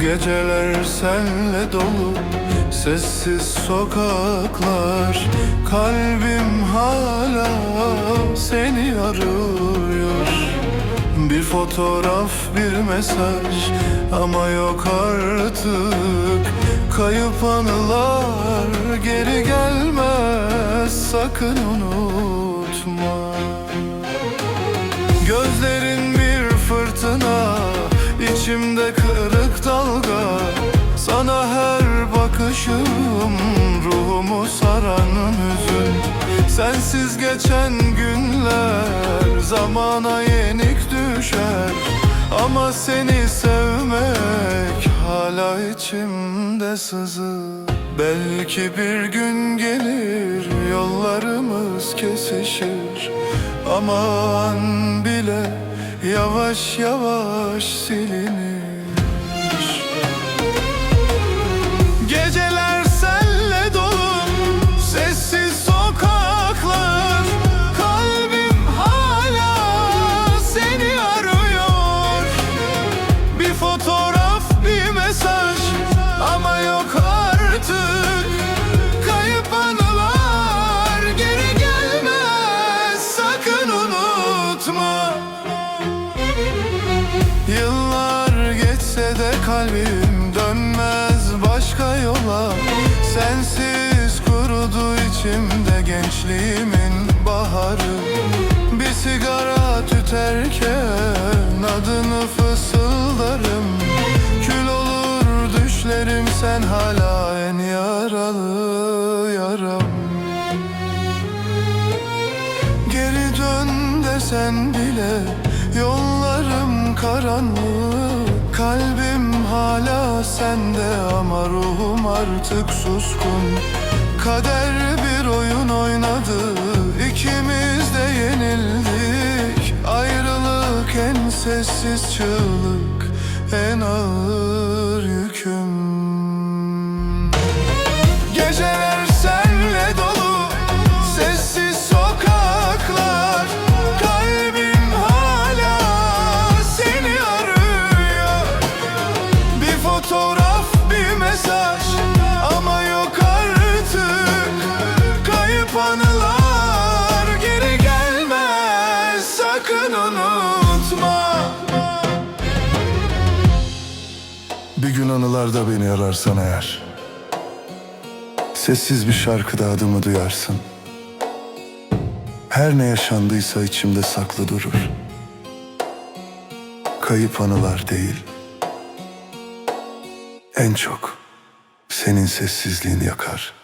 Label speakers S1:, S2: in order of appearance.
S1: Geceler senle dolu Sessiz sokaklar. Kalbim hala seni arıyor. Bir fotoğraf bir mesaj Ama yok artık. Kayıp anılar Sakın unutma. Gözlerin bir fırtına içimde kırık dalga. Sana her bakışım Ruhumu saran hüzün. Sensiz geçen günler Zamana yenik düşer. Ama seni sevmek Hala içimde sızı. Belki bir gün gelir kesişir Aman bile yavaş yavaş silinir. Geceler senle dolu Sessiz sokaklar. Kalbim hala seni arıyor. Bir fotoğraf bir mesaj Ama kalbim dönmez başka yola. Sensiz kurudu içimde gençliğimin baharı. Bir sigara tüterken adını fısıldarım. Kül olur düşlerim sen hala en yaralı yaram. Geri dön desen bile Yollarım karanlık Kalbim hala sende Ama ruhum artık suskun. Kader bir oyun oynadı İkimiz de yenildik. Ayrılık en sessiz çığlık En ağır anılarda beni ararsan eğer Sessiz bir şarkıda adımı duyarsın. Her ne yaşandıysa içimde saklı durur. Kayıp anılar değil En çok senin sessizliğin yakar